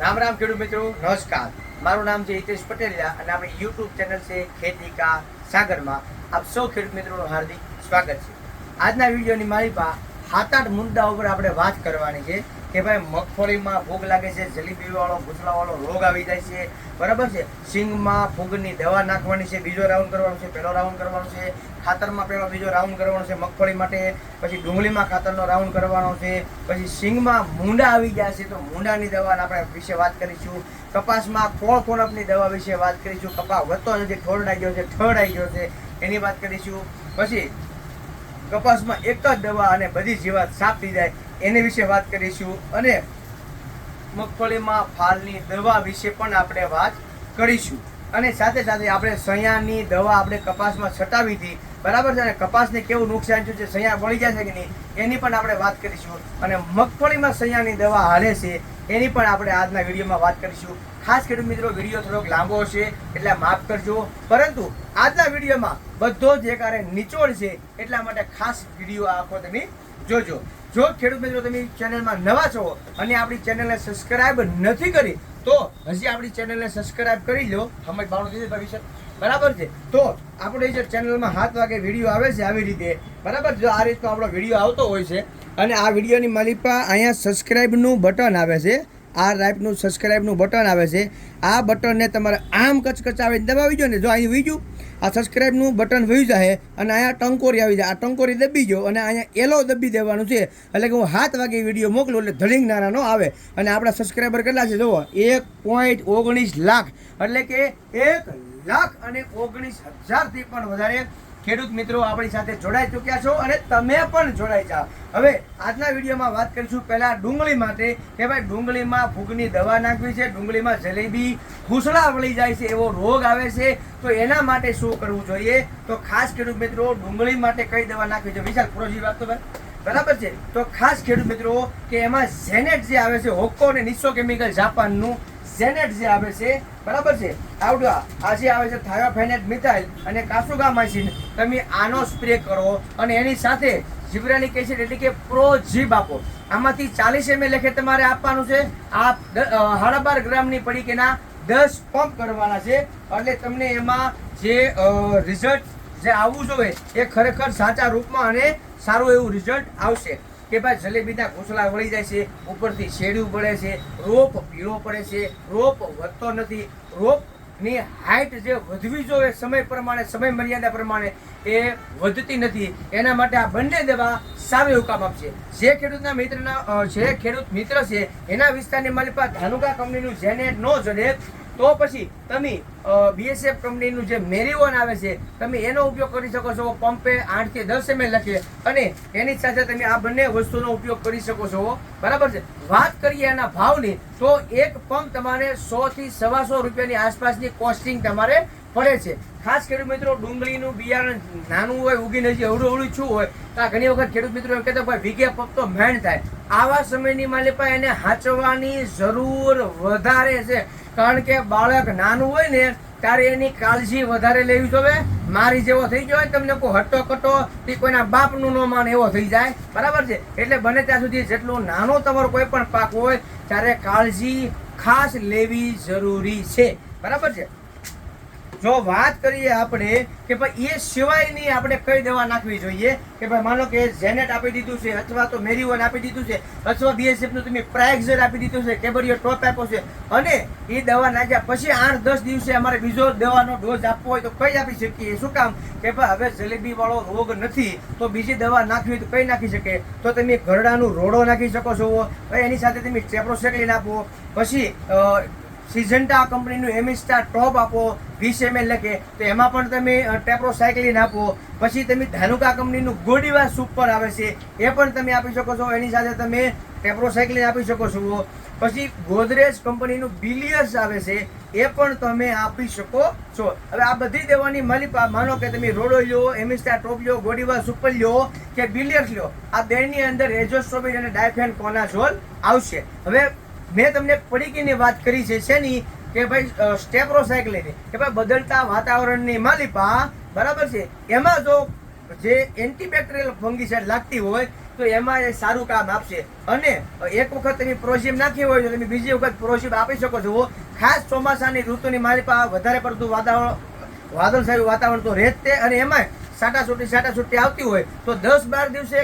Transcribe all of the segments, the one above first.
રામ રામ ખેડૂત મિત્રો, નમસ્કાર. મારું નામ છે હિતેશ પટેલિયા અને આપણી યુટ્યુબ ચેનલ છે ખેતી કા સાગરમાં. આપ સૌ ખેડૂત મિત્રોનું હાર્દિક સ્વાગત છે. આજના વિડીયોની મારી પાસે સાત આઠ મુદ્દા ઉપર આપણે વાત કરવાની છે કે ભાઈ મગફળીમાં ફૂગ લાગે છે જલેબી વાળો ભૂસલાવાળો રોગ આવી જાય છે. બરાબર છે? સિંગમાં ફૂગની દવા નાખવાની છે, બીજો રાઉન્ડ કરવાનો છે, પહેલો રાઉન્ડ કરવાનો છે. ખાતરમાં પહેલો બીજો રાઉન્ડ કરવાનો છે મગફળી માટે. પછી ડુંગળીમાં ખાતરનો રાઉન્ડ કરવાનો છે. પછી સિંગમાં મૂંડા આવી ગયા છે, તો મૂંડાની દવા આપણે વિશે વાત કરીશું. કપાસમાં કોળ કોણપની દવા વિશે વાત કરીશું? કપાસ વધતો નથી ઠોરડાઈ ગયો છે ઠરડાઈ ગયો છે, એની વાત કરીશું. પછી કપાસમાં એક જ દવા અને બધી જીવાત સાફ થઈ જાય એની વિશે વાત કરીશું અને મગફળીમાં ફાલની દવા વિશે પણ આપણે વાત કરીશું. અને સાથે સાથે આપણે સયાની દવા આપણે કપાસમાં છટાવી હતી. બરાબર છે? અને કપાસને કેવું નુકસાન થયું છે? સયા વળી જાય છે કે નહીં? એની પણ આપણે વાત કરીશું. અને મગફળીમાં સયાની દવા હાલે છે એની પણ આપણે આજના વિડીયોમાં વાત કરીશું. ખાસ ખેડૂત મિત્રો, વીડિયો થોડોક લાંબો છે એટલે માફ કરજો. પરંતુ આજના વિડીયોમાં બધો જ એકારે નિચોડ છે, એટલા માટે ખાસ વીડિયો આખો તમે જોજો. જો ખેડૂત મિત્રો તમે ચેનલમાં નવા છો અને આપણી ચેનલને સબસ્ક્રાઇબ નથી કરી, તો હજી આપણી ચેનલને સબસ્ક્રાઇબ કરી લો. સમજ ભાવનું દીધી ભવિષ્ય બરાબર છે? તો આપણે જે ચેનલમાં સાત વાગે વીડિયો આવે છે આવી રીતે. બરાબર? જો આ રીતનો આપણો વીડિયો આવતો હોય છે અને આ વિડીયોની માલિપા અહીંયા સબસ્ક્રાઈબનું બટન આવે છે. આ રાઈપનું સબસ્ક્રાઇબનું બટન આવે છે. આ બટનને તમારે આમ કચકચાવીને દબાવી દો ને જો અહીં વીજું, આ સબસ્ક્રાઈબનું બટન વહી જાય અને અહીંયા ટંકોરી આવી જાય. આ ટંકોરી દબી ગયો અને અહીંયા એલો દબી દેવાનું છે. એટલે કે હું સાત વાગે વીડિયો મોકલું એટલે ધડિંગ નાનાનો આવે. અને આપણા સબસ્ક્રાઈબર કેટલા છે જુઓ? એક પોઈન્ટ ઓગણીસ લાખ. એટલે કે એક લાખ અને ઓગણીસ હજારથી પણ વધારે ખેડૂત મિત્રો આપણી સાથે જોડાઈ ચૂક્યા છો અને તમે પણ જોડાઈ જાઓ. હવે આજના વિડીયોમાં વાત કરીશું પહેલાં ડુંગળી માટે કે ભાઈ ડુંગળીમાં ફૂગની દવા નાખવી છે, ડુંગળીમાં જલેબી ફૂસડા વળી જાય છે, એવો રોગ આવે છે, તો એના માટે શું કરવું જોઈએ? તો ખાસ ખેડૂત મિત્રો, ડુંગળી માટે કઈ દવા નાખવી છે વિશાલ પ્રોજી વાત તો ભાઈ. બરાબર છે? તો ખાસ ખેડૂત મિત્રો, કે એમાં ઝેનેટ જે આવે છે, હોક્કો અને નિસ્સો કેમિકલ જાપાનનું ઝેનેટ જે આવે છે બરાબર છે? આવડવા આજે આવે છે થાયોફેનેટ મિથાઇલ અને કાસુગામાઇસિન તમે આનો સ્પ્રે કરો અને એની સાથે જીબ્રાનિક એસિડ એટલે કે પ્રો જીબ આપો. આમાંથી ચાલીસ એમએલ લેખે તમારે આપવાનું છે. આ સાડા બાર ગ્રામની પડીકેના દસ પંપ કરવાના છે. એટલે તમને એમાં જે રિઝલ્ટ જે આવવું જોઈએ એ ખરેખર સાચા રૂપમાં અને સારું એવું રિઝલ્ટ આવશે. કે ભાઈ જલેબીના ઘોસલા વળી જાય છે, ઉપરથી શેડ્યું પડે છે, રોપ પીળો પડે છે, રોપ વધતો નથી, રોપની હાઇટ જે વધવી જોઈએ સમય પ્રમાણે, સમય મર્યાદા પ્રમાણે એ વધતી નથી. એના માટે આ બંને દવા સારું એવું કામ આપશે. જે ખેડૂતના મિત્રના જે ખેડૂત મિત્ર છે, એના વિસ્તારની મારી પાસે ધાનુકા કંપનીનું જેને નો જડે તો પછી તમે બીએસએફ કંપનીનું જે મેરીઓન આવે છે, તમે એનો ઉપયોગ કરી શકો છો, પંપે આઠથી દસ એમએલ લખીએ અને એની સાથે તમે આ બંને વસ્તુનો ઉપયોગ કરી શકો છો. બરાબર છે? વાત કરીએ એના ભાવની, તો એક પંપ તમારે સો થી સવાસો રૂપિયાની આસપાસની કોસ્ટિંગ તમારે પડે છે. ખાસ ખેડૂત મિત્રો, ડુંગળીનું બિયારણ નાનું હોય ઉગી નથી અવડું અવડું છું હોય, તો આ ઘણી વખત ખેડૂત મિત્રો એમ કહેતા ભાઈ વીઘે પગતો મેણ થાય. આવા સમયની માલિપા એને હાચવવાની જરૂર વધારે છે. કારણ કે બાળક નાનું હોય ને, ત્યારે એની કાળજી વધારે લેવી જોઈએ મારી જેવો થઈ ગયો હોય તમને કોઈ હટ્ટો કટો કે કોઈના બાપનું ન માન એવો થઈ જાય. બરાબર છે? એટલે બને ત્યાં સુધી જેટલો નાનો તમારો કોઈ પણ પાક હોય, ત્યારે કાળજી ખાસ લેવી જરૂરી છે. બરાબર છે? જો વાત કરીએ આપણે કે ભાઈ એ સિવાયની આપણે કઈ દવા નાખવી જોઈએ? કે ભાઈ માનો કે ઝેનેટ આપી દીધું છે અથવા તો મેરીવન આપી દીધું છે અથવા બીએસએફનું તમે પ્રાયક્ઝર આપી દીધું છે, કેબરિયો ટોપ આપ્યો છે અને એ દવા નાખ્યા પછી આઠ દસ દિવસે અમારે બીજો દવાનો ડોઝ આપવો હોય તો કઈ આપી શકીએ? શું કામ? કે ભાઈ હવે જલેબીવાળો રોગ નથી, તો બીજી દવા નાખવી તો કઈ નાખી શકે? તો તમે ઘરડાનું રોડો નાખી શકો છો. એની સાથે તમે ચેપ્રોસેકલિન આપો, પછી સિઝન્ટા કંપનીનું એમિસ્ટા ટોપ આપો વીસ એમએલ લખે, તો એમાં પણ તમે ટેપ્રોસાયક્લિન આપો. પછી તમે ધાનુકા કંપનીનું ગોડીવા સુપર આવે છે, એ પણ તમે આપી શકો છો. એની સાથે તમે ટેપ્રોસાયક્લિન આપી શકો છો. પછી ગોદરેજ કંપનીનું બિલિયર્સ આવે છે, એ પણ તમે આપી શકો છો. હવે આ બધી દેવાની માલિપા માનો કે તમે રોડો લ્યો, એમિસ્ટા ટોપ લ્યો, ગોડીવા સુપર લ્યો, કે બિલિયર્સ લ્યો, આ બેની અંદર એજોસ્ટ્રોબિન અને ડાયફેન કોનાઝોલ આવશે. હવે મેં તમને પડીકીની વાત કરી છે, શેની? કે ભાઈ સ્ટેપ્રોસાયક્લિનની કે ભાઈ, બદલતા વાતાવરણની માલિપા, બરાબર છે? એમાં જો જે એન્ટીબેક્ટેરિયલ ફંગીસાઇડ લાગતી હોય, તો એમાં એ સારું કામ આપશે. અને એક વખત તમે પ્રોસીમ નાખી હોય, તો તમે બીજી વખત પ્રોસીમ આપી શકો છો. ખાસ ચોમાસાની ઋતુની માલિપા વધારે પડતું વાતાવરણ, વાદળછાયું વાતાવરણ તો રહે જ તે. અને એમાં સાટાસૂટી સાટાસૂટી આવતી હોય, તો દસ બાર દિવસે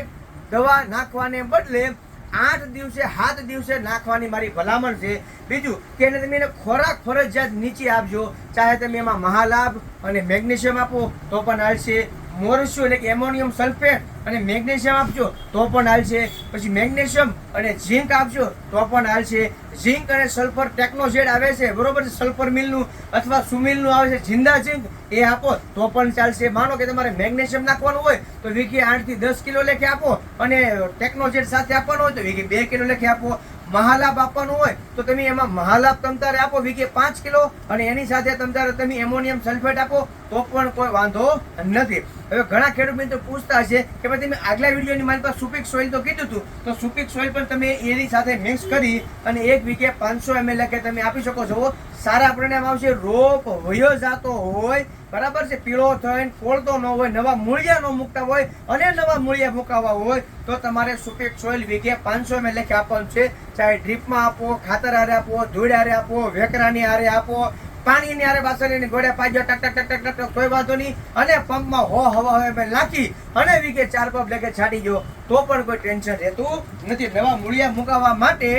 દવા નાખવાને બદલે આઠ દિવસે, સાત દિવસે નાખવાની મારી ભલામણ છે. બીજું કે એને તમે એને ખોરાક ફરજિયાત નીચે આપજો. ચાહે તમે એમાં મહાલાભ અને મેગ્નેશિયમ આપો, તો પણ હાલશે મોરસ્યુ એટલે કે એમોનિયમ સલ્ફેટ. અને મેગ્નેશિયમ આપજો, તો પણ હાલશે. પછી મેગ્નેશિયમ અને ઝીંક આપજો, તો પણ હાલશે. ઝીંક અને સલ્ફર ટેકનોઝેડ આવે છે, બરોબર સલ્ફર મિલનું અથવા સુમિલનું આવે છે, જિંદા ઝીંક, એ આપો, તો પણ ચાલશે. માનો કે તમારે મેગ્નેશિયમ નાખવાનું હોય, તો વીકી આઠથી દસ કિલો લેખે આપો અને ટેકનોઝેડ સાથે આપવાનું હોય, તો વીઘે બે કિલો લેખે આપો. મહાલાભ આપવાનો હોય તો તમે એમાં મહાલાભ તમતારે આપો, વીઘે પાંચ કિલો, અને એની સાથે તમતારે તમે એમોનિયમ સલ્ફેટ આપો, તો પણ કોઈ વાંધો નથી. હવે ઘણા ખેડૂત મિત્રો પૂછતા છે કે ભાઈ તમે આગલા વિડીયોની મારી પાસે સુપિક સોઇલ તો કીધું હતું તો સુપિક સોઇલ પણ તમે એની સાથે મિક્સ કરી અને એક વીઘે પાંચસો એમએલ કે તમે આપી શકો છો. સારા પરિણામ આવશે. રોપ વયો જાતો હોય બરાબર છે, પીળો થઈને ફોળતો ન હોય, નવા મૂળિયા ન મૂકતા હોય અને નવા મૂળિયા મુકાવવા હોય, તો તમારે સુપેક સોઇલ વીઘે પાંચસો એમ લેખે આપવાનું છે. ચાહે ડ્રીપમાં આપો, ખાતર હારે આપો, ધૂળ હારે આપો, વેકરાની હારે આપો, પાણીની હારે બાસરીની ગોળે પાજો ટક ટક ટક ટક ટક કોઈ વાંધો નહીં. અને પંપમાં હો, હવા હવે નાખી અને વીઘે ચાર પંપ લેખે છાડી ગયો તો પણ કોઈ ટેન્શન રહેતું નથી. નવા મૂળિયા મુકાવવા માટે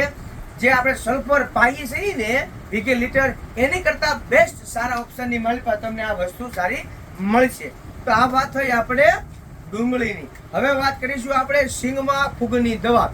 જે આપણે સલ્ફર પાઈએ છીએ ને વીઘે લીટર એની કરતાં બેસ્ટ સારા ઓપ્શનની માલિકા તમને આ વસ્તુ સારી મળશે. તો આ વાત થઈ આપણે ડુંગળીની. હવે વાત કરીશું આપણે સિંગમાં ફૂગની દવા.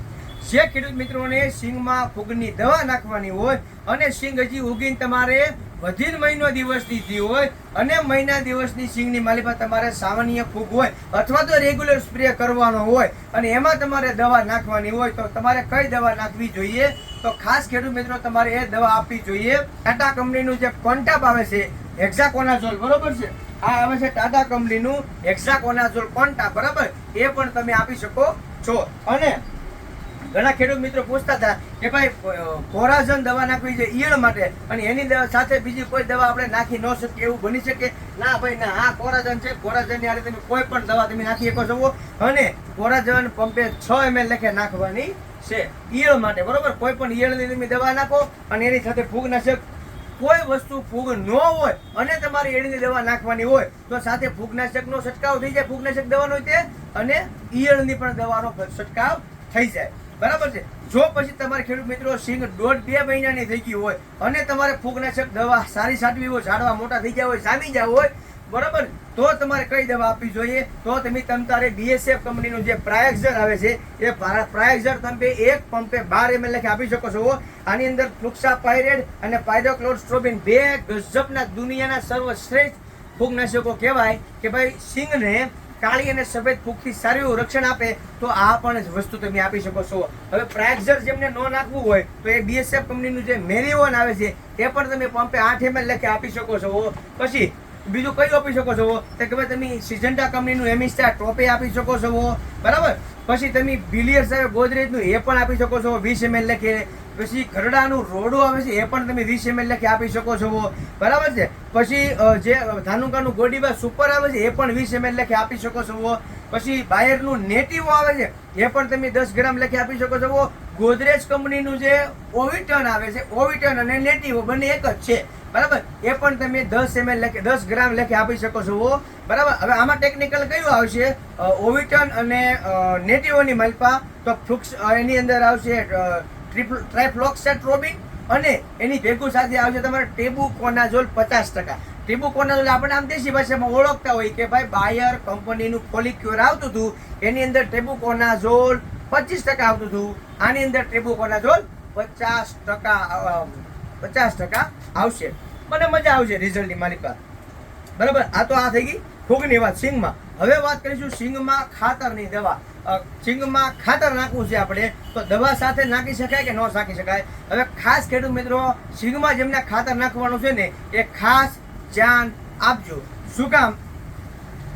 જે ખેડૂત મિત્રોને સિંગમાં ફૂગની દવા નાખવાની હોય અને સિંગ હજી ઉગીને તમારે વધીને મહિનો દિવસની થઈ હોય અને મહિના દિવસની સિંગની માલિકા તમારે સામાન્ય ફૂગ હોય અથવા તો રેગ્યુલર સ્પ્રે કરવાનો હોય અને એમાં તમારે દવા નાખવાની હોય તો તમારે કઈ દવા નાખવી જોઈએ? તો ખાસ ખેડૂત મિત્રો, તમારે એ દવા આપવી જોઈએ. ટાટા કંપનીનું જે કોન્ટાપ આવે છે હેક્ઝાકોનાઝોલ બરોબર છે? આ આવે છે ટાટા કંપનીનું હેક્ઝાકોનાઝોલ કોન્ટાપ, બરાબર? એ પણ તમે આપી શકો છો. અને ઘણા ખેડૂત મિત્રો પૂછતા હતા કે ભાઈ કોરાઝન દવા નાખવી છે ઈયળ માટે. અને એની સાથે બીજી કોઈ દવા આપણે નાખી ન શકીએ એવું બની શકે? ના ભાઈ, ના, આ કોરાઝન છે. કોરાઝનની તમે કોઈ પણ દવા તમે નાખી શકો છો. અને કોરાઝન પંપે છ એમએલ લેખે નાખવાની છે. ઈયળ માટે, બરોબર? કોઈ પણ ઈયળની તમે દવા નાખો અને એની સાથે ફૂગનાશક કોઈ વસ્તુ ફૂગ ન હોય અને તમારે એળની દવા નાખવાની હોય, તો સાથે ફૂગનાશકનો છંટકાવ થઈ જાય. ફૂગનાશક દવાનો તે અને ઈયળની પણ દવાનો છંટકાવ થઈ જાય. બરાબર છે? જો પછી તમારે ખેડૂત મિત્રો સિંગ દોઢ બે મહિનાની થઈ ગઈ હોય અને તમારે ફૂગનાશક દવા સારી સાટવી હોય, ઝાડવા મોટા થઈ ગયા હોય જામી ગયા હોય, બરાબર? તો તમારે કઈ દવા આપવી જોઈએ? તો તમે તમ તારે બીએસએફ કંપનીનું જે પ્રાયક્ઝર આવે છે, એ પ્રાયક્ઝર તમે એક પંપે બાર એમએલ લખી આપી શકો છો. આની અંદર ફ્લુક્સા પાયરેડ અને પાયડોક્લોરસ્ટ્રોબિન બે ગજબના દુનિયાના સર્વશ્રેષ્ઠ ફૂગનાશકો કહેવાય કે ભાઈ સિંગને કાળી અને સફેદ ફૂગથી સારું એવું રક્ષણ આપે, તો આ પણ વસ્તુ તમે આપી શકો છો. હવે પ્રાઇઝર જેમને ન નાખવું હોય, તો એ બીએસએફ કંપનીનું જે મેરીઓન આવે છે એ પણ તમે પંપે આઠ એમએલ લખી આપી શકો છો. પછી બીજું કયું આપી શકો છો? તો કે તમે સિજન્ટા કંપનીનું એમિસ્ટા ટોપે આપી શકો છો. બરાબર? પછી તમે બિલિયર્સ આવે, ગોદરેજનું એ પણ આપી શકો છો, વીસ એમએલ લખીને. પછી ખરડાનું રોડું આવે છે, એ પણ તમે વીસ એમએલ લખી આપી શકો છો. બરાબર છે? પછી જે ધાનુકાનું ગોડીબા સુપર આવે છે, એ પણ વીસ એમએલ લેખે આપી શકો છો પછી બાયરનું નેટિવો આવે છે, એ પણ તમે દસ ગ્રામ લેખે આપી શકો છો ગોદરેજ કંપનીનું જે ઓવિટન આવે છે, ઓવિટન અને નેટિવો બંને એક જ છે. બરાબર? એ પણ તમે દસ એમએલ લેખે, દસ ગ્રામ લેખે આપી શકો છો બરાબર? હવે આમાં ટેકનિકલ કયું આવશે? ઓવિટન અને નેટિવોની મલપા. તો ફ્લુક્સ એની અંદર આવશે ટ્રાયફ્લોક્સેટ્રોબિન અને એની ભેગું સાથે આવશે તમારે ટેબુ કોનાઝોલ પચાસ ટકા. ટેબુ કોનાઝોલ આપણે આમ દેશી ભાષામાં ઓળખતા હોય કે ભાઈ બાયર કંપનીનું ફોલિક્યુર આવતું હતું, એની અંદર ટેબુ કોનાઝોલ પચીસ ટકા આવતું હતું, આની અંદર ટેબુ કોનાઝોલ પચાસ ટકા પચાસ ટકા આવશે. મને મજા આવશે રિઝલ્ટની પાસે બરાબર? આ તો આ થઈ ગઈ ફૂગની વાત, સિંગમાં. હવે વાત કરીશું સિંગમાં ખાતરની દવા. અ, ખાતર નાખવું છે આપણે તો દવા સાથે નાખી શકાય કે ન નાખી શકાય? હવે ખાસ ખેડૂત મિત્રો સિંગમાં જેમને ખાતર નાખવાનું છે ને એ ખાસ ધ્યાન આપજો. શું કામ?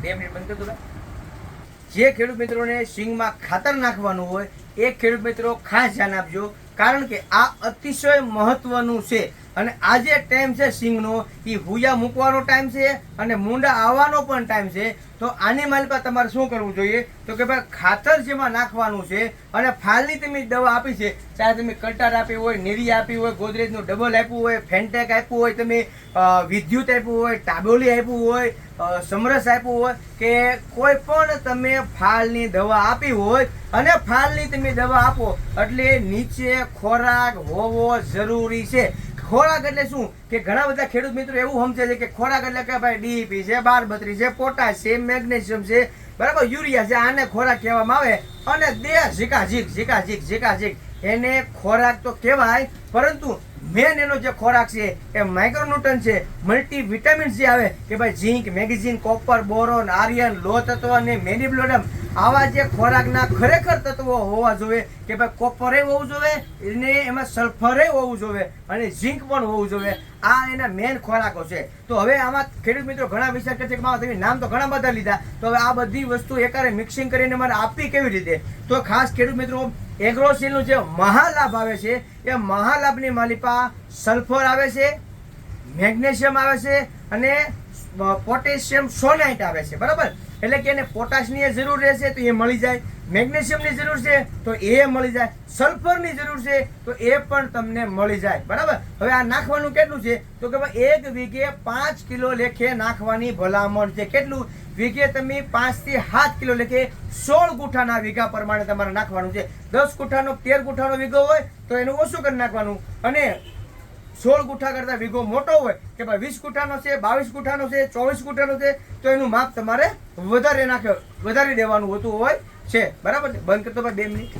બે મિનિટ બંધ કરતો જે ખેડૂત મિત્રોને સિંગમાં ખાતર નાખવાનું હોય એ ખેડૂત મિત્રો ખાસ ધ્યાન આપજો કારણ કે આ અતિશય મહત્વનું છે. અને આજે ટાઈમ છે સિંગનો એ હુયા મૂકવાનો ટાઈમ છે અને મૂંડા આવવાનો પણ ટાઈમ છે. તો આની માલિકા તમારે શું કરવું જોઈએ? તો કે ભાઈ ખાતર જેમાં નાખવાનું છે અને ફાલની તમે દવા આપી છે. ચાહે તમે કટાર આપી હોય, નીરી આપી હોય, ગોદરેજનું ડબલ આપ્યું હોય ફેન્ટેક આપ્યું હોય, તમે વિદ્યુત આપ્યું હોય, ટાબોલી આપ્યું હોય સમરસ આપ્યું હોય, કે કોઈ પણ તમે ફાલની દવા આપી હોય અને ફાલની તમે દવા આપો, એટલે નીચે ખોરાક હોવો જરૂરી છે. ખોરાક એટલે શું? કે ઘણા બધા ખેડૂત મિત્રો એવું સમજે છે કે ખોરાક એટલે કે ભાઈ ડીપી છે, બાર બત્રી છે, પોટાશ છે, મેગ્નેશિયમ છે, બરાબર? યુરિયા છે, આને ખોરાક કહેવામાં આવે. અને દે ઝીકા ઝીક ઝીકા ઝીક ઝીકા ઝીક. એને ખોરાક તો કહેવાય, પરંતુ મેન એનો જે ખોરાક છે એ માઇક્રોન્યુટન છે મલ્ટી વિટામિન્સ જે આવે, કે ભાઈ zinc, magnesium, copper, boron, iron લો તત્વ અને મેનિબ્લોડમ. આવા જે ખોરાકના ખરેખર તત્વો હોવા જોઈએ કે ભાઈ કોપરે હોવું જોઈએ એને એમાં સલ્ફરે હોવું જોઈએ અને ઝીંક પણ હોવું જોઈએ આ એના મેન ખોરાકો છે. તો હવે આમાં ખેડૂત મિત્રો ઘણા વિચાર કરશે કે મારા તમે નામ તો ઘણા બધા લીધા, તો હવે આ બધી વસ્તુ એકારે મિક્સિંગ કરીને મારે આપવી કેવી રીતે? તો ખાસ ખેડૂત મિત્રો એગ્રોસીલનું જે મહાલાભ આવે છે, એ મહાલાભની માલિપા સલ્ફર આવે છે, મેગ્નેશિયમ આવે છે અને પોટેશિયમ સોનાઇટ આવે છે. બરાબર? એટલે કે એને પોટાશની જરૂર રહેશે તો એ મળી જાય. મેગ્નેશિયમની જરૂર છે તો એ મળી જાય. સલ્ફરની જરૂર છે તો એ પણ તમને મળી જાય. બરાબર? હવે આ નાખવાનું કેટલું છે? તો કે ભાઈ એક વીઘે પાંચ કિલો લેખે નાખવાની ભલામણ છે. કેટલું? વીઘે તમે પાંચથી સાત કિલો લેખે સોળ ગુઠાના વીઘા પ્રમાણે તમારે નાખવાનું છે. દસ ગુઠાનો, તેર ગુઠાનો વીઘો હોય તો એનું ઓછું કરી નાખવાનું. અને સોળ ગુઠા કરતા વીઘો મોટો હોય કે ભાઈ વીસ ગુઠાનો છે, બાવીસ ગુઠાનો છે, ચોવીસ ગુઠાનો છે, તો એનું માપ તમારે વધારે નાખે, વધારી દેવાનું હોતું હોય છે. બરાબર છે? બંધ કરતો બે મિનિટ.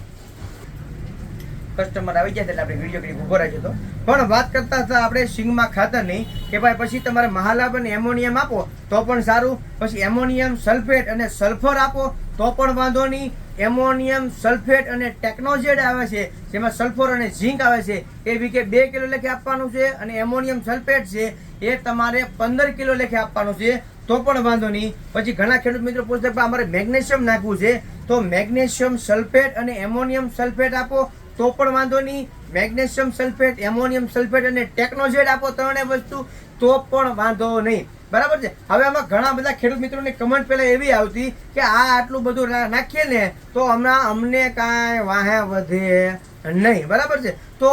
કસ્ટમર આવી જાય એટલે આપણે વીડિયો કરી ઊભો રાખજો તો. પણ વાત કરતા હતા આપણે સિંગમાં ખાતરની કે ભાઈ પછી તમારે મહાલાભ અને એમોનિયમ આપો તો પણ સારું. પછી એમોનિયમ સલ્ફેટ અને સલ્ફર આપો તો પણ વાંધો નહીં. એમોનિયમ સલ્ફેટ અને ટેકનોજેડ આવે છે, જેમાં સલ્ફર અને ઝીંક આવે છે, એ વીકે બે કિલો લેખે આપવાનું છે અને એમોનિયમ સલ્ફેટ છે, એ તમારે પંદર કિલો લેખે આપવાનું છે, તો પણ વાંધો નહીં. પછી ઘણા ખેડૂત મિત્રો પૂછતા અમારે મેગ્નેશિયમ નાખવું છે તો મેગ્નેશિયમ સલ્ફેટ અને એમોનિયમ સલ્ફેટ આપો, તો પણ વાંધો નહીં. મેગ્નેશિયમ સલ્ફેટ, એમોનિયમ સલ્ફેટ અને ટેકનોજેડ આપો ત્રણેય વસ્તુ, તો પણ વાંધો નહીં. બરાબર છે? હવે આમાં ઘણા બધા ખેડૂત મિત્રોની કમેન્ટ પહેલાં એવી આવતી કે આ આટલું બધું નાખીએ ને, તો હમણાં અમને કાંઈ વાહે વધે નહીં. બરાબર છે? તો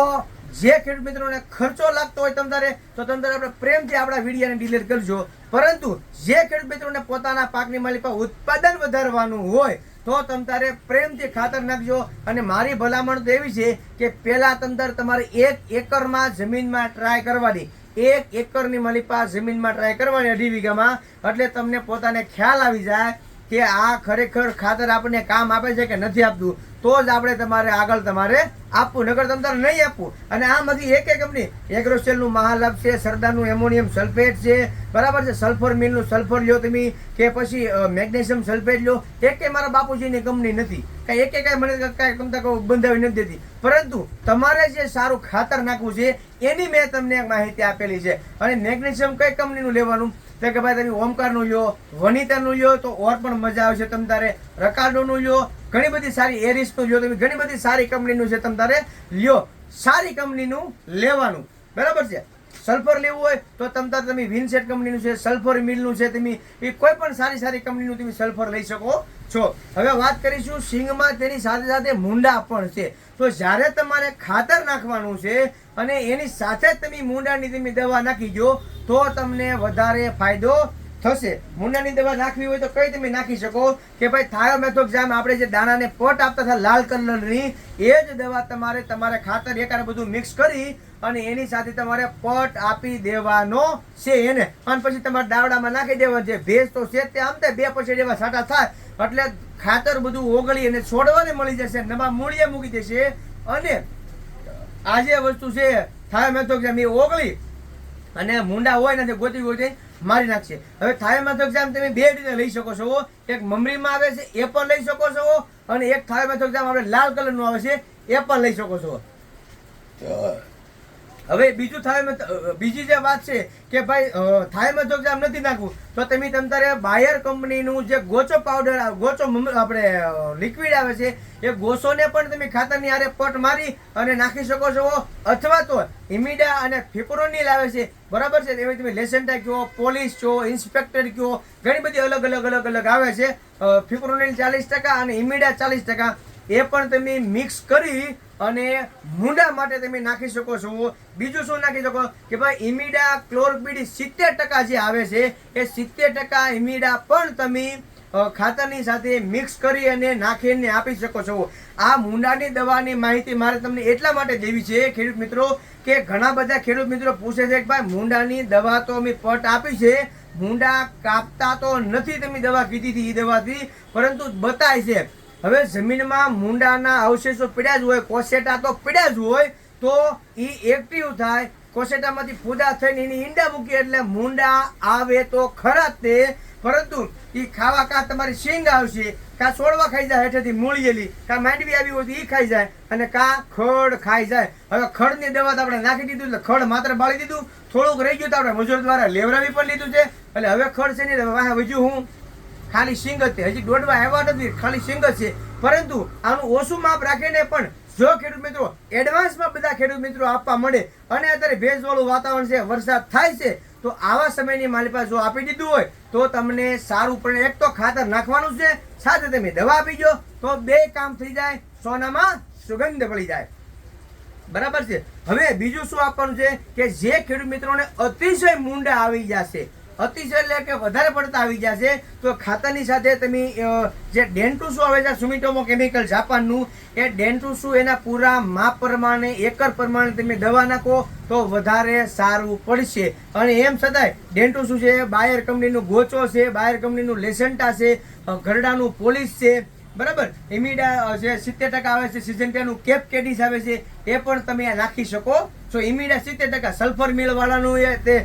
જે ખેડૂત મિત્રોને ખર્ચો લાગતો હોય તમારે તો તમારે આપણે પ્રેમથી આપણા વિડીયાને ડિલીટ કરજો. પરંતુ જે ખેડૂત મિત્રોને પોતાના પાકની માલિકા ઉત્પાદન વધારવાનું હોય તો તમ તારે પ્રેમથી ખાતર નાખજો અને મારી ભલામણ તો એવી છે કે પહેલાં તમ તારે તમારે એક એકરમાં જમીનમાં ટ્રાય કરવાની એક એકરની માલિપા જમીનમાં ટ્રાય કરવાની અઢી વીઘામાં, એટલે તમને પોતાને ખ્યાલ આવી જાય કે આ ખરેખર ખાતર આપણને કામ આપે છે કે નથી આપતું, તો જ આપણે તમારે આગળ તમારે આપવું નગર તમારે નહીં આપવું. અને આમાંથી એક એક કંપની, એગ્રોસેલનું મહાલાભ છે સરદારનું એમોનિયમ સલ્ફેટ છે, બરાબર છે, સલ્ફર મિલનું સલ્ફર લ્યો તમે, કે પછી મેગ્નેશિયમ સલ્ફેટ લ્યો. એક મારા બાપુજીની કંપની નથી, કાંઈ એક કાંઈ મને કાંઈ કમતા બંધાવી નથી દેતી. પરંતુ તમારે જે સારું ખાતર નાખવું છે, એની મેં તમને માહિતી આપેલી છે. અને મેગ્નેશિયમ કઈ કંપનીનું લેવાનું? તો કે ભાઈ તમે ઓમકારનું લ્યો, વનિતાનું લ્યો, તો ઓર પણ મજા આવશે તમ તારે. રકાર્ડોનું લ્યો, ઘણી બધી સારી એરિસનું લ્યો, તમે ઘણી બધી સારી કંપનીનું છે તમ તારે લ્યો, સારી કંપનીનું લેવાનું. બરાબર છે? સલ્ફર લેવું હોય તો તમતા તમે વિનસેટ કંપનીનું છે સલ્ફર મિલનું છે, તમે એ કોઈ પણ સારી સારી કંપનીનું તમે સલ્ફર લઈ શકો છો. હવે વાત કરીશું સિંગમાં તેની સાથે સાથે મુંડા પણ છે. તો જ્યારે તમારે ખાતર નાખવાનું છે અને એની સાથે તમે મુંડાની તમે દવા નાખી દો, તો તમને વધારે ફાયદો થશે. મુંડાની દવા નાખવી હોય તો કઈ તમે નાખી શકો કે ભાઈ થાયોમેથોક્ઝામ આપણે જે દાણાને પટ આપતા હતા લાલ કલરની, એ જ દવા તમારે તમારે ખાતર એકાને બધું મિક્સ કરી અને એની સાથે તમારે પટ આપી દેવાનો છે એને. અને પછી તમારે દાવડામાં નાખી દેવાનો. છે ભેજ તો છે તે આમ તે બે પછી જેવા સાટા થાય. એટલે ખાતર બધું ઓગળી અને છોડવાને મળી જશે નવા મૂળિયા મૂકી જશે અને આ જે વસ્તુ છે થાયોમેથોક્ઝામ એ ઓગળી અને મુંડા હોય ને જે ગોતી ગોતી મારી નાખશે હવે થાયોમેથોક્ઝામ તમે બે રીતે લઈ શકો છો. એક મમરીમાં આવે છે, એ પણ લઈ શકો છો. અને એક થાયોમેથોક્ઝામ આપણે લાલ કલરનું આવે છે, એ પણ લઈ શકો છો. હવે બીજું થાય બીજી જે વાત છે કે ભાઈ થાયમેથોક્ઝામ નથી નાખવું, તો તમે તમ તારે બાયર કંપનીનું જે ગોચો પાવડર ગોચો આપણે લિક્વિડ આવે છે, એ ગોસોને પણ તમે ખાતરની આરે પટ મારી અને નાખી શકો છો. અથવા તો ઇમિડા અને ફિપ્રોનિલ આવે છે, બરાબર છે? એવી તમે લેસન્ટા કહો, પોલીસ કહો, ઇન્સ્પેક્ટર કહો, ઘણી બધી અલગ અલગ અલગ અલગ આવે છે. ફિપ્રોનિલ ચાલીસ ટકા અને ઇમિડા ચાલીસ ટકા. એ પણ તમે મિક્સ કરી અને મૂંડા માટે તમે નાખી શકો છો. બીજું શું નાખી શકો? કે ભાઈ ઇમિડા ક્લોરપીડી સિત્તેર ટકા જે આવે છે, એ સિત્તેર ટકા ઇમિડા પણ તમે ખાતરની સાથે મિક્સ કરી અને નાખીને આપી શકો છો. આ મૂંડાની દવાની માહિતી મારે તમને એટલા માટે દેવી છે, ખેડૂત મિત્રો, કે ઘણા બધા ખેડૂત મિત્રો પૂછે છે કે ભાઈ મૂંડાની દવા તો અમે પટ આપી છે, મૂંડા કાપતા તો નથી તમે દવા કીધી હતી એ દવાથી, પરંતુ બતાય છે. હવે જમીનમાં મૂંડાના અવશેષો પીડ્યા જ હોય, કોસેટા તો પીડ્યા જ હોય, તો એ એક્ટિવ થાય. કોસેટામાંથી ફૂદા થઈને એની ઈંડા મૂકી એટલે મૂંડા આવે તો ખરા તે. પરંતુ એ ખાવા કાં તમારી શીંગ આવશે, કાં છોડવા ખાઈ જાય હેઠેથી મૂળિયેલી, કાં માંડવી આવી હોય તો એ ખાઈ જાય અને કાં ખડ ખાઈ જાય. હવે ખડની દવા તો આપણે નાખી દીધું એટલે ખડ માત્ર બાળી દીધું. થોડુંક રહી ગયું તો આપણે મજૂર દ્વારા લેવડાવી પણ લીધું છે. એટલે હવે ખડ છે નહીં વાહ વજુ હું? ખાલી સિંગ જ છે. હજી દોડવા આવ્યા નથી, ખાલી સિંગ છે. પરંતુ આનું ઓછું માપ રાખીને પણ જો ખેડૂત મિત્રો એડવાન્સમાં બધા ખેડૂત મિત્રો આપવા મળે અને અત્યારે ભેજવાળું વાતાવરણ છે, વરસાદ થાય છે, તો આવા સમયની મારી પાસે જો આપી દીધું હોય, તો તમને સારું પડે એક તો ખાતર નાખવાનું છે, સાથે તમે દવા આપી દો, તો બે કામ થઈ જાય, સોનામાં સુગંધ પડી જાય. બરાબર છે? હવે બીજું શું આપવાનું છે કે જે ખેડૂત મિત્રોને અતિશય મૂંડા આવી જશે અતિશય એટલે કે વધારે પડતા આવી જશે. તો ખાતરની સાથે તમે જે ડેન્ટુસુ આવે છે સુમિટોમો કેમિકલ જાપાનનું, એ ડેન્ટુસુ એના પૂરા માપ પ્રમાણે, એકર પ્રમાણે તમે દવા નાખો તો વધારે સારું પડશે. અને એમ છતાંય, ડેન્ટુસુ છે, બાયર કંપનીનું ગોચો છે, બાયર કંપનીનું લેસન્ટા છે ઘરડાનું પોલીસ છે, બરાબર? એમિડા જે સિત્તેર ટકા આવે છે સિઝન્ટિયાનું કેપ કેડીસ આવે છે, એ પણ તમે નાખી શકો. છો ઇમિડા સિત્તેર ટકા સલ્ફર મિલવાળાનું એ તે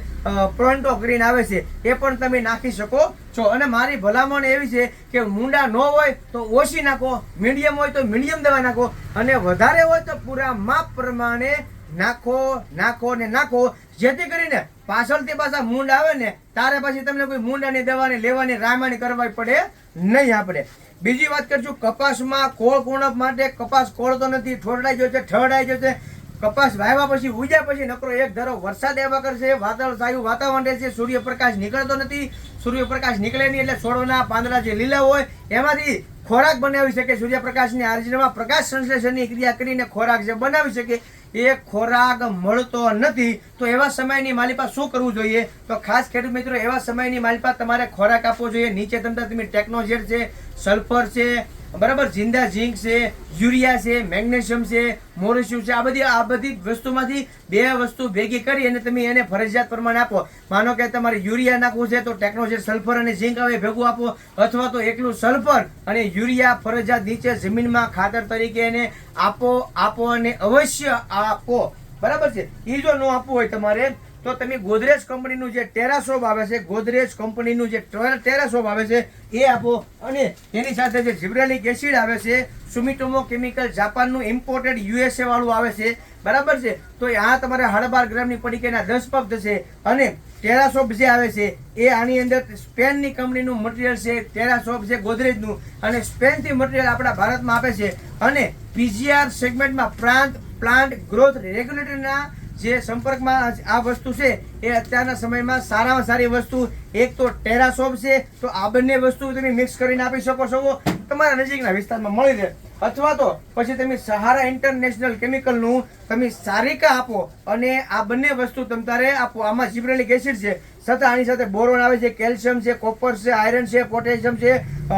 પ્રોન્ટો ગ્રીન આવે છે, એ પણ તમે નાખી શકો છો. અને મારી ભલામણ એવી છે કે મૂંડા ન હોય તો ઓછી નાખો, મીડિયમ હોય તો મીડિયમ દવા નાખો, અને વધારે હોય તો પૂરા માપ પ્રમાણે નાખો નાખો ને નાખો. જેથી કરીને પાછળથી પાછા મૂંડ આવે ને, તારે પછી તમને કોઈ મૂંડાની દવાની, લેવાની રામાની કરવા પડે નહીં આપણે. બીજી વાત કરશું કપાસમાં કોળ કુણપ માટે કપાસ કોળતો નથી, ઠોરડાઈ ગયો છે, ઠરડાઈ ગયો છે. કપાસ વાવ્યા પછી ઉજ્યા પછી નકરો એક ધરો વરસાદ આવ્યા કરશે, વાદળ સાયું વાતાવરણ રહેશે, સૂર્યપ્રકાશ નીકળતો નથી. સૂર્યપ્રકાશ નીકળે નહીં એટલે છોડના પાંદડા જે લીલા હોય, એમાંથી ખોરાક બનાવી શકે. સૂર્યપ્રકાશની હાજરીમાં પ્રકાશ સંશ્લેષણની ક્રિયા કરીને ખોરાક જે બનાવી શકે, એ ખોરાક મળતો નથી. તો એવા સમયની માલિપા શું કરવું જોઈએ? તો ખાસ ખેડૂત મિત્રો, એવા સમયની માલિપા તમારે ખોરાક આપવો જોઈએ. નીચે તમતા તમે ટેકનોજેટ છે, સલ્ફર છે બરાબર, જિંદા, ઝીંક છે, યુરિયા છે, મેગ્નેશિયમ છે મોરેશિયમ છે, આ બધી આ બધી વસ્તુમાંથી બે વસ્તુ ભેગી કરી અને તમે એને ફરજિયાત પ્રમાણે આપો. માનો કે તમારે યુરિયા નાખવું છે તો ટેકનોજેટ સલ્ફર અને ઝીંક આવે ભેગું આપો, અથવા તો એકલું સલ્ફર અને યુરિયા ફરજિયાત નીચે જમીનમાં ખાતર તરીકે એને આપો આપો અને અવશ્ય આપો. બરાબર છે? એ જો ન આપવું હોય તમારે તો તમે ગોદરેજ કંપનીનું જે ટેરાસોપ આવે છે, ગોદરેજ કંપનીનું જે ટેરા- ટેરાસોપ આવે છે, એ આપો. અને એની સાથે જે જીબ્રેલિક એસિડ આવે છે, સુમિટોમો કેમિકલ જાપાનનું ઇમ્પોર્ટેડ યુએસએ વાળું આવે છે, બરાબર છે? તો આ તમારે સાડા બાર ગ્રામની પડીકેના દસ પગ થશે. અને ટેરાસોપ જે આવે છે, એ આની અંદર સ્પેનની કંપનીનું મટીરિયલ છે, ટેરાસોપ છે ગોદરેજનું. અને સ્પેનથી મટીરિયલ આપણા ભારતમાં આપે છે. અને પીજીઆર સેગમેન્ટમાં પ્રાંત, પ્લાન્ટ, ગ્રોથ, રેગ્યુલેટરીના જે સંપર્કમાં આ વસ્તુ છે, એ અત્યારના સમયમાં સારામાં સારી વસ્તુ. એક તો ટેરાસોપ છે, તો આ બંને વસ્તુ તમે મિક્સ કરીને આપી શકો છો. તમારા નજીકના વિસ્તારમાં મળી રહે. અથવા તો પછી તમે સહારા ઇન્ટરનેશનલ કેમિકલનું તમે સારિકા આપો અને આ બંને વસ્તુ તમ તારે આપો. આમાં જીબ્રેલિક એસિડ છે છતાં આની સાથે બોરોન આવે છે કેલ્શિયમ છે કોપર છે આયરન છે પોટેશિયમ છે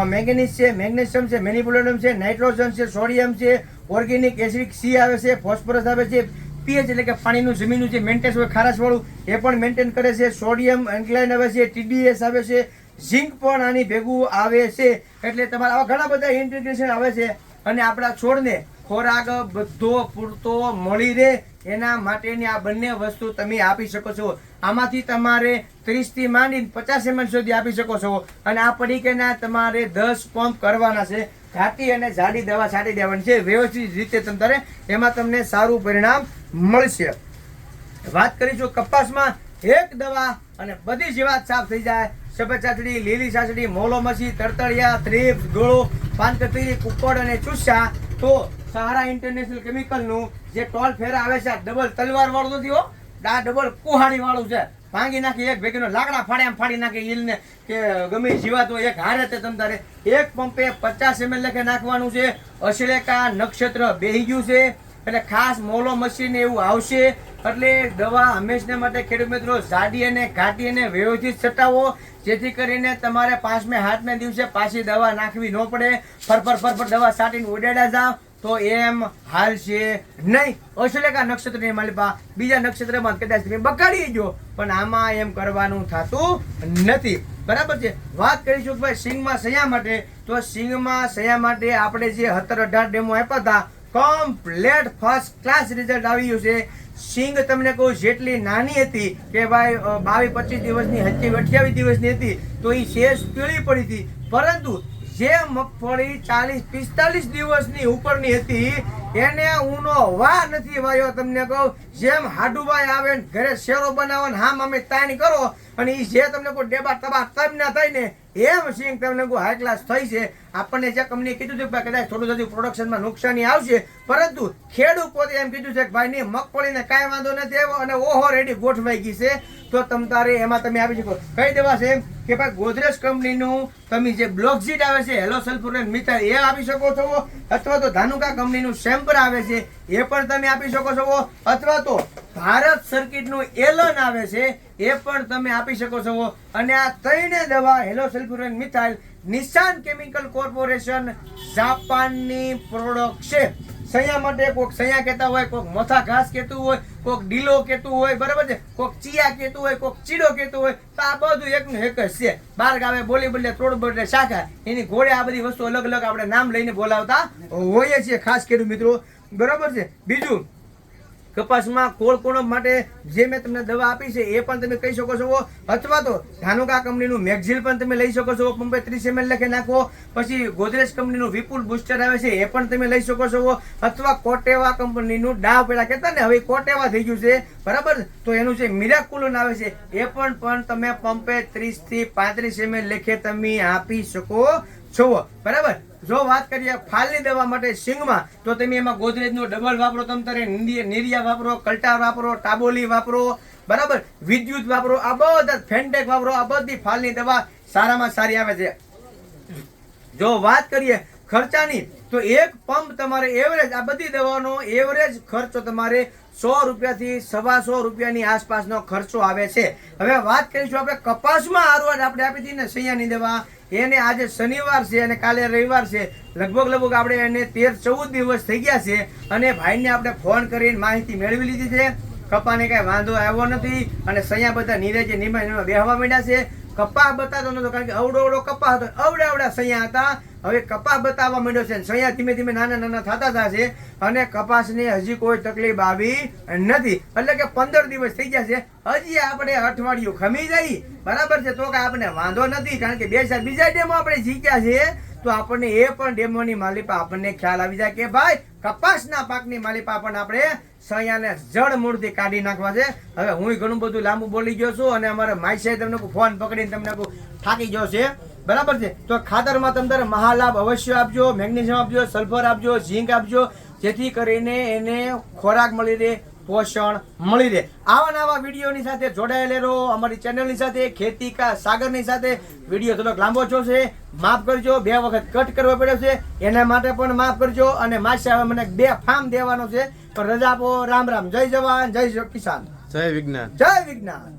મેંગેનીઝ છે મેગ્નેશિયમ છે મેનિપ્યુલેટમ છે નાઇટ્રોજન છે સોડિયમ છે ઓર્ગેનિક એસિડ સી આવે છે ફોસ્ફરસ આવે છે પીએચ એટલે કે પાણીનું જમીનનું જે મેન્ટેન્સ હોય ખારાશવાળું, એ પણ મેન્ટેન કરે છે. સોડિયમ, એન્કલાઇન આવે છે ટીડીએસ આવે છે, ઝીંક પણ આની ભેગું આવે છે. એટલે તમારા આવા ઘણા બધા ઇન્ટિગ્રેશન આવે છે. અને આપણા છોડને ખોરાક બધો પૂરતો મળી રહે એના માટેની આ બંને વસ્તુ તમે આપી શકો છો. આમાંથી તમારે ત્રીસથી માંડીને પચાસ એમએલ સુધી આપી શકો છો. અને આ પડીકેના તમારે દસ પંપ કરવાના છે. ઘાટી અને જાડી દવા છાંટી દેવાની છે. વ્યવસ્થિત રીતે તમારે એમાં તમને સારું પરિણામ મળશે. વાત કરીશું કપાસમાં. એક દવા અને બધી જીવાત સાફ થઈ જાય. સફેદ ચાચડી લીલી ચાચડી મોલો મસી તરતળિયા ત્રીપ, ગોળો પાનકતરી કુકડ અને ચુસ્સા તો સહારા ઇન્ટરનેશનલ કેમિકલનું જે ટોલ ફેર આવે છે, આ ડબલ તલવાર વાળું નથી હો. આ ડબલ કુહાડી વાળું છે. ભાંગી નાખી એક ભેગીનો લાકડા ફાડે એમ ફાડી નાખે ઈલને કે ગમે જીવાતો એક હારે તે તમ તારે એક પંપે પચાસ એમએલ લખે નાખવાનું છે. અશ્લેકા નક્ષત્ર બેહી ગયું છે. એટલે ખાસ મોલો મશીન એવું આવશે. એટલે દવા હંમેશને માટે ખેડૂત મિત્રો ઝાડી અને ઘાટી અને વ્યવસ્થિત છટાવો. જેથી કરીને તમારે પાંચમે હાથમે દિવસે પાછી દવા નાખવી ન પડે. ફરફર ફરફર દવા છાંટીને ઉડાડા જાવ તો એમ હાલ છે નહીં. નક્ષત્ર નક્ષત્રની માલિપા બીજા નક્ષત્રમાં કદાચ તમે બગાડી જો પણ આમાં એમ કરવાનું થતું નથી. બરાબર છે? વાત કરીશું કે ભાઈ સિંગમાં સયા માટે. તો સિંગમાં સયા માટે આપણે જે સત્તર અઢાર ડેમો આપ્યા હતા કમ્પ્લેટ ફર્સ્ટ ક્લાસ રિઝલ્ટ આવ્યું છે. સિંગ તમને કહું, જેટલી નાની હતી કે ભાઈ બાવીસ પચીસ દિવસની હજી અઠ્યાવીસ દિવસની હતી, તો એ શેષ પીળી પડી હતી. પરંતુ જે મગફળી ચાલીસ પિસ્તાલીસ દિવસની ઉપરની હતી, એને ઊનો વા નથી વાયો તમને કહું. જેમ હાડુભાઈ આવે ને ઘરે શેરો બનાવો ને હામ અમે તાણી કરો, અને એ જે તમને કોઈ ડેબા તબા તબ ના થાય ને, એમ સિંગ તમને કોઈ હાઈ ક્લાસ થઈ છે. આપણને જે કંપની કીધું છે કે કદાચ થોડું થોડું પ્રોડક્શનમાં નુકસાની આવશે, પરંતુ ખેડૂત પોતે એમ કીધું છે કે ભાઈ નહીં મગફળીને કાંઈ વાંધો નથી આવ્યો, અને ઓહો રેડી ગોઠવાઈ ગઈ છે. તો તમ તારે એમાં તમે આપી શકો. કઈ દવા છે કે ભાઈ ગોદરેજ કંપનીનું તમે જે બ્લોકઝીટ આવે છે, હેલો સલ્ફર મિત્ર એ આપી શકો છો. અથવા તો ધાનુકા કંપનીનું સેમ્પર આવે છે, એ પણ તમે આપી શકો છો. અથવા તો ભારત સર્કિટનું એલન આવે છે, એ પણ તમે આપી શકો છો. અને આ ત્રણે દવા, halosulfuron methyl, Nissan chemical corporation જાપાનની પ્રોડક્ટ છે. સૈયા માટે કોઈક સૈયા કહેતા હોય કોઈક મથા ઘાસ કહેતું હોય કોઈક ડીલો કહેતું હોય, બરાબર છે? કોઈક ચિયા કહેતું હોય કોઈક ચીડો કહેતું હોય, તો આ બધું એકનું એક જ છે. બાર ગામે બોલી બદલે ત્રોડ બદલે, શાખા. એની ઘોડે આ બધી વસ્તુ અલગ અલગ આપણે નામ લઈને બોલાવતા હોઈએ છીએ, ખાસ ખેડૂત મિત્રો. બરાબર છે? બીજું કપાસમાં કોળ કોણપ માટે જે મેં તમને દવા આપી છે, એ પણ તમે કહી શકો છો. અથવા તો ધાનુકા કંપનીનું મેગઝીલ પણ તમે લઈ શકો છો. પંપે ત્રીસ એમએલ લખે નાખો. પછી ગોદરેજ કંપનીનું વિપુલ બુસ્ટર આવે છે, એ પણ તમે લઈ શકો છો. અથવા કોટેવા કંપનીનું ડાવ પેલા કહેતા ને, હવે કોટેવા થઈ ગયું છે. બરાબર? તો એનું જે મિરાકુલન આવે છે. એ પણ પણ તમે પંપે ત્રીસથી પાંત્રીસ એમએલ લેખે તમે આપી શકો છો. બરાબર? જો વાત કરીએ ફાલની દવા માટે સિંગમાં, તો તમે એમાં ગોદરેજનો ડબલ વાપરો, તમે નિરિયા વાપરો કલ્ટાર વાપરો, ટાબોલી વાપરો, બરાબર? વિદ્યુત વાપરો, આ બધા ફેન્ટેક વાપરો, આ બધી ફાલની દવા સારામાં સારી આવે છે. જો વાત કરીએ ખર્ચાની, તો એક પંપ તમારે એવરેજ આ બધી દવાનો એવરેજ ખર્ચો તમારે સો રૂપિયાથી સવા સો રૂપિયાની આસપાસનો ખર્ચો આવે છે. હવે વાત કરીશું આપણે કપાસમાં આરવાડ આપણે આપી હતી ને સૈયાની દવા. એને આજે શનિવાર છે અને કાલે રવિવાર છે. લગભગ લગભગ આપણે એને તેર ચૌદ દિવસ થઈ ગયા છે અને ભાઈને આપણે ફોન કરીને માહિતી મેળવી લીધી છે. કપાને કાંઈ વાંધો આવ્યો નથી અને સૈયા બધા નીરજે નિમા બેહવા માંડ્યા છે. કપા બતાતો નતો, કારણ કે અવડો અવડો કપા હતો. અવડે અવડા સૈયા હતા. હવે કપા બતાવવા માંડ્યો છે સૈયા ધીમે ધીમે નાના નાના થતા થશે અને કપાસને હજી કોઈ તકલીફ આવી નથી. એટલે કે પંદર દિવસ થઈ ગયા છે. હજી આપણે અઠવાડિયું ખમી જાય. બરાબર છે? તો કે આપણે વાંધો નથી, કારણ કે બે ચાર બીજા ડેમો આપણે જીત્યા છે. તો આપણને એ પણ ડેમોની માલિપા આપણને ખ્યાલ આવી જાય કે ભાઈ, કપાસના પાકની માલિપા પણ આપણે સૈયાને જડ મૂળથી કાઢી નાખવા છે. હવે હું ઘણું બધું લાંબુ બોલી ગયો છું અને અમારે માઈસે તમને ફોન પકડીને તમને થાકી ગયો છે. બરાબર છે? તો ખાતરમાં તમે તારે મહાલાભ અવશ્ય આપજો, મેગ્નેશિયમ આપજો, સલ્ફર આપજો, ઝીંક આપજો, જેથી કરીને એને ખોરાક મળી રહે પોષણ મળી રહે. આવા નવા વિડીયોની સાથે જોડાયેલા રહો. અમારી ચેનલની સાથે ખેતી કા સાગરની સાથે. વીડિયો થોડોક લાંબો છો છે માફ કરજો બે વખત કટ કરવો પડ્યો છે. એના માટે પણ માફ કરજો અને માસે હવે મને બે ફાર્મ દેવાનો છે. પણ રજા આપો. રામ રામ. જય જવાન જય કિસાન. જય વિજ્ઞાન. જય વિજ્ઞાન.